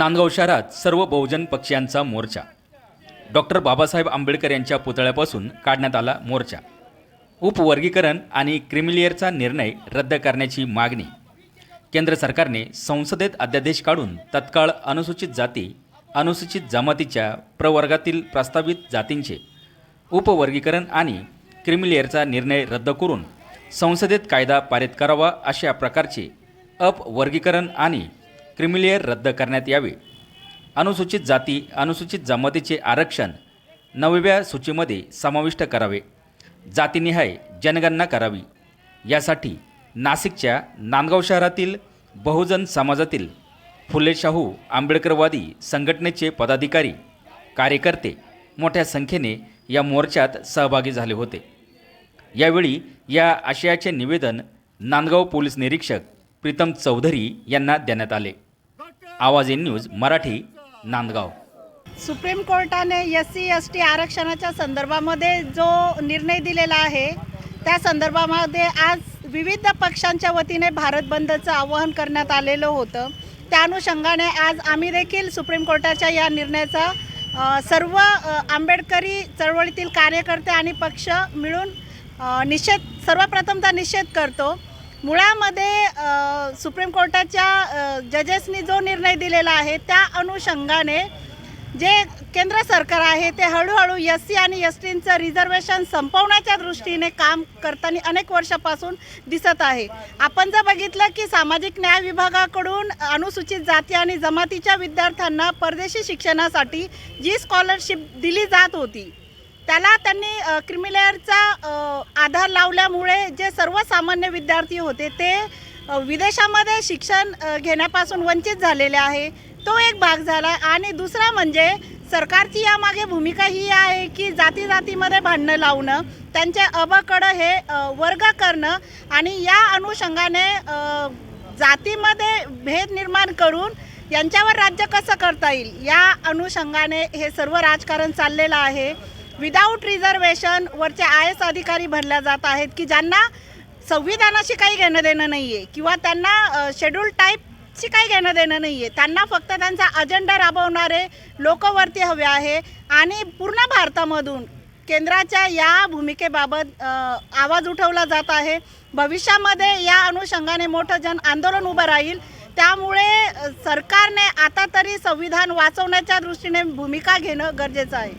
नांदगाव शहरात सर्व बहुजन पक्षांचा मोर्चा. डॉक्टर बाबासाहेब आंबेडकर यांच्या पुतळ्यापासून काढण्यात आला मोर्चा. उपवर्गीकरण आणि क्रिमिलियरचा निर्णय रद्द करण्याची मागणी. केंद्र सरकारने संसदेत अध्यादेश काढून तत्काळ अनुसूचित जाती अनुसूचित जमातीच्या प्रवर्गातील प्रस्तावित जातींचे उपवर्गीकरण आणि क्रिमिलियरचा निर्णय रद्द करून संसदेत कायदा पारित करावा अशा प्रकारचे अपवर्गीकरण आणि क्रिमिलेअर रद्द करण्यात यावे. अनुसूचित जाती अनुसूचित जमातीचे आरक्षण नवव्या सूचीमध्ये समाविष्ट करावे. जातीनिहाय जनगणना करावी. यासाठी नाशिकच्या नांदगाव शहरातील बहुजन समाजातील फुले शाहू आंबेडकरवादी संघटनेचे पदाधिकारी कार्यकर्ते मोठ्या संख्येने या मोर्चात सहभागी झाले होते. यावेळी या आशयाचे निवेदन नांदगाव पोलीस निरीक्षक प्रीतम चौधरी यांना देण्यात आले. Awaaz in news Marathi Nandgaon. Supreme कोर्टाने एस सी एस टी आरक्षणाच्या संदर्भामध्ये जो निर्णय दिलेला आहे त्या संदर्भामध्ये आज विविध पक्षांच्या वतीने भारत बंदचं आवाहन करण्यात आलेलं होतं. त्या अनुषंगाने आज आम्ही देखील सुप्रीम कोर्टाच्या या निर्णयाचा सर्व आंबेडकरी चळवळीतील कार्यकर्ते आणि पक्ष मिळून निषेध सर्वप्रथमता निषेध करतो. मुळामध्ये सुप्रीम कोर्टाच्या जजेसनी जो निर्णय दिलेला आहे त्या अनुषंगाने जे केंद्र सरकार आहे ते हळूहळू एस सी आणि एस टींचं रिझर्वेशन संपवण्याच्या दृष्टीने काम करताना अनेक वर्षापासून दिसत आहे. आपण जर बघितलं की सामाजिक न्याय विभागाकडून अनुसूचित जाती आणि जमातीच्या विद्यार्थ्यांना परदेशी शिक्षणासाठी जी स्कॉलरशिप दिली जात होती त्याला त्यांनी क्रिमिलेअरचा आधार लावल्यामुळे जे सर्वसामान्य विद्यार्थी होते ते विदेशामध्ये शिक्षण घेण्यापासून वंचित झालेले आहे. तो एक भाग झाला. आणि दुसरा म्हणजे सरकारची यामागे भूमिका ही आहे की जाती जातीमध्ये भांडणं लावणं त्यांचे अबकडं हे वर्ग करणं आणि या अनुषंगाने जातीमध्ये भेद निर्माण करून यांच्यावर राज्य कसं करता येईल या अनुषंगाने हे सर्व राजकारण चाललेलं आहे. विदाऊट रिझर्वेशन वरचे आय एस अधिकारी भरल्या जात आहेत की ज्यांना संविधानाशी काही घेणं देणं नाही आहे किंवा त्यांना शेड्यूल टाईपशी काही घेणं देणं नाही आहे त्यांना फक्त त्यांचा अजेंडा राबवणारे लोकवरती हवे आहे आणि पूर्ण भारतामधून केंद्राच्या या भूमिकेबाबत आवाज उठवला जात आहे. भविष्यामध्ये या अनुषंगाने मोठं जन आंदोलन उभं राहील. त्यामुळे सरकारने आता तरी संविधान वाचवण्याच्या दृष्टीने भूमिका घेणं गरजेचं आहे.